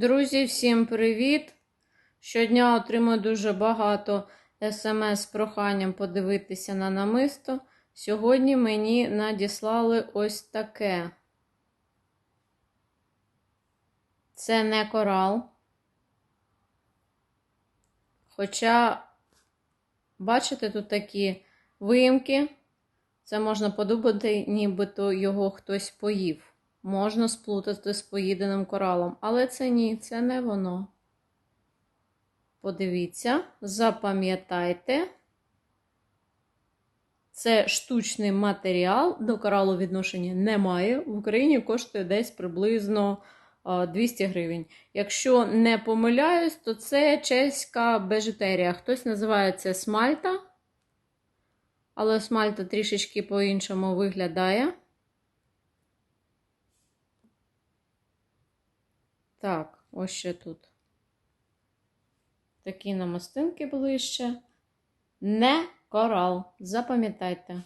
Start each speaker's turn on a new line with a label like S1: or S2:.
S1: Друзі, всім привіт! Щодня отримую дуже багато смс з проханням подивитися на намисто. Сьогодні мені надіслали ось таке. Це не корал. Хоча, бачите, тут такі виїмки. Це можна подумати, нібито його хтось поїв. Можна сплутати з поїденим коралом, але це ні, це не воно. Подивіться, запам'ятайте, це штучний матеріал, до коралу відношення немає. В Україні коштує десь приблизно 200 гривень. Якщо не помиляюсь, то це чеська бежутерія. Хтось називає це смальта, але смальта трішечки по-іншому виглядає. Так, ось ще тут. Такі намастинки ближче. Не корал. Запам'ятайте.